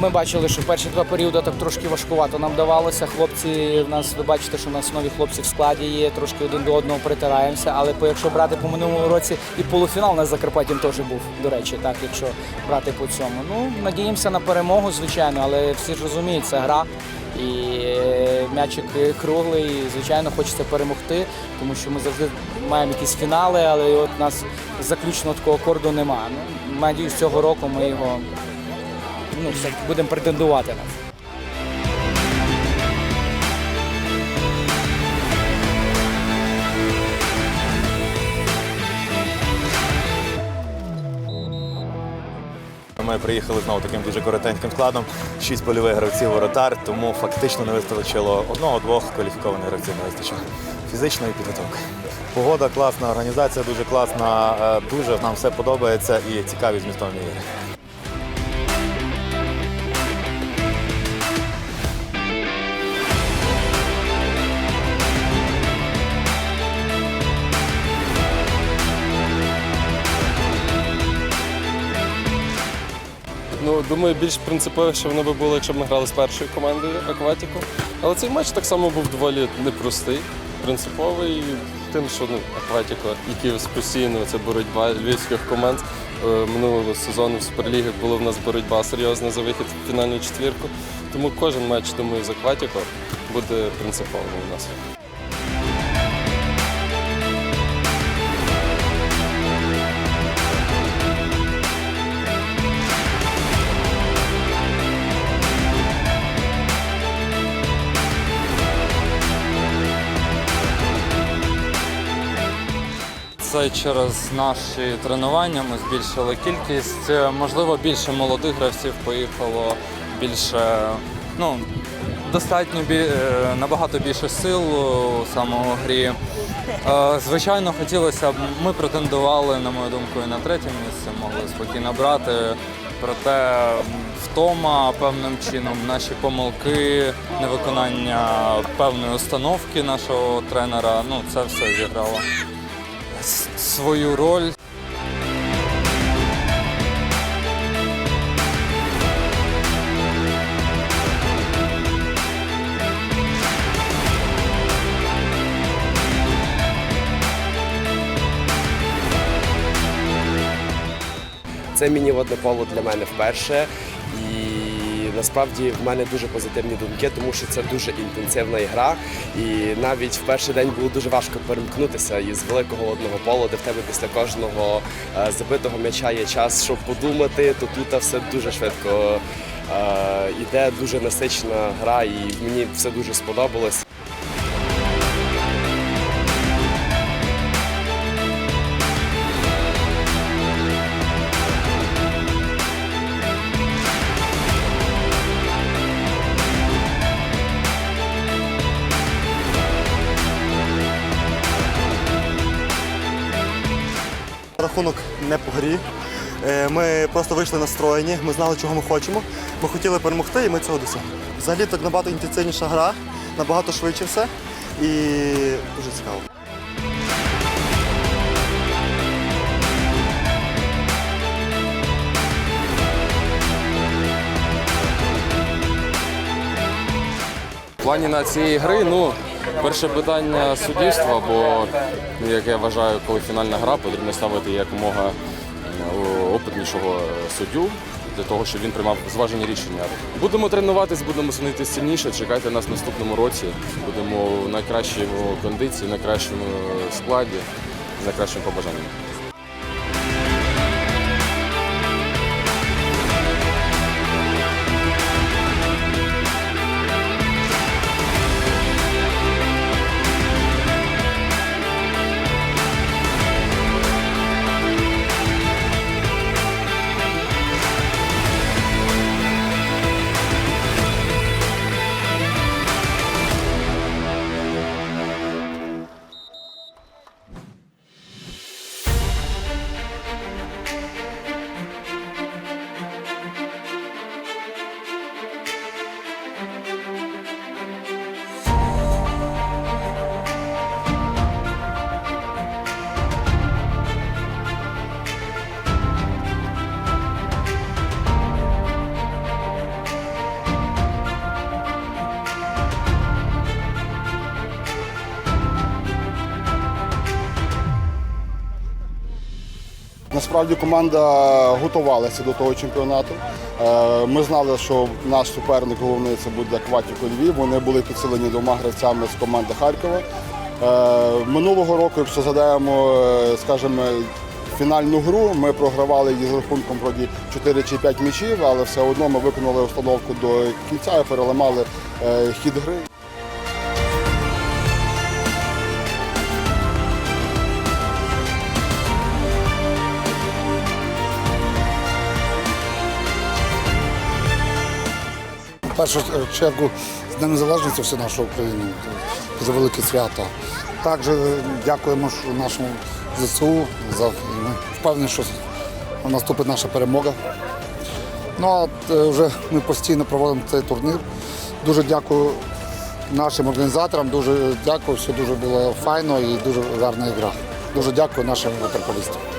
ми бачили, що перші два періоди так трошки важкувато нам давалося. Хлопці, в нас ви бачите, що в нас нові хлопці в складі є, трошки один до одного притираємося. Але якщо брати по минулому році, і полуфінал на Закарпаттям теж був, до речі, так, якщо брати по цьому. Ну, надіємося на перемогу, звичайно, але всі ж розуміють, це гра. І е, м'ячик круглий, і, звичайно, хочеться перемогти, тому що ми завжди маємо якісь фінали, але от у нас заключного такого акорду немає. Ну, надіюсь, цього року ми його ну, будемо претендувати на це. Ми приїхали знову таким дуже коротеньким складом. Шість польових гравців воротар, тому фактично не вистачило одного-двох кваліфікованих гравців не вистачило фізичної підготовки. Погода класна, організація дуже класна, е, дуже нам все подобається і цікаві змістовні ігри. Ну, думаю, більш принциповіше воно би було, якщо б ми грали з першою командою Акватіку. Але цей матч так само був доволі непростий, принциповий тим, що ну, Акватіко, які постійно це боротьба львівських команд. Е, Минулого сезону в Суперлігі була в нас боротьба серйозна за вихід в фінальну четвірку. Тому кожен матч, думаю, з Акватіко буде принциповим у нас. Це через наші тренування ми збільшили кількість. Е, Можливо, більше молодих гравців поїхало, більше, ну, достатньо е, набагато більше сил у самому грі. Е, Звичайно, хотілося б, ми претендували, на мою думку, і на третє місце, могли спокійно брати. Проте втома певним чином, наші помилки, невиконання певної установки нашого тренера, ну це все зіграло свою роль. Це міні-водне поло для мене вперше. І насправді в мене дуже позитивні думки, тому що це дуже інтенсивна гра. І навіть в перший день було дуже важко перемкнутися із великого одного пола, де в тебе після кожного е, забитого м'яча є час, щоб подумати, то тут все дуже швидко е, іде, дуже насичена гра, і мені все дуже сподобалось. Рахунок не по грі. Е, Ми просто вийшли настроєні, ми знали, чого ми хочемо. Ми хотіли перемогти і ми цього досягли. Взагалі так набагато інтенсивніша гра, набагато швидше все і дуже цікаво. В плані на цієї гри, ну, перше питання суддівства, бо, ну, як я вважаю, коли фінальна гра, потрібно ставити якомога е, опитнішого суддю для того, щоб він приймав зважені рішення. Будемо тренуватись, будемо сунити сильніше. Чекайте нас в наступному році. Будемо в найкращій кондиції, в найкращому складі, з найкращим побажанням. Насправді команда готувалася до того чемпіонату. Е, Ми знали, що наш суперник головний це буде Кватіко Львів. Вони були підсилені двома гравцями з команди Харкова. Е, Минулого року, якщо згадаємо, е, скажімо, фінальну гру, ми програвали її з рахунком 4 чи 5 м'ячів, але все одно ми виконали установку до кінця і переламали хід гри. Першу чергу з Днем Незалежності всю нашу Україну. Дуже велике свято. Також дякуємо нашому ЗСУ за ми впевнені, що наступить наша перемога. Ну а е, вже ми постійно проводимо цей турнір. Дуже дякую нашим організаторам, дуже дякую, все дуже було файно і дуже гарна гра. Дуже дякую нашим ватерполістам.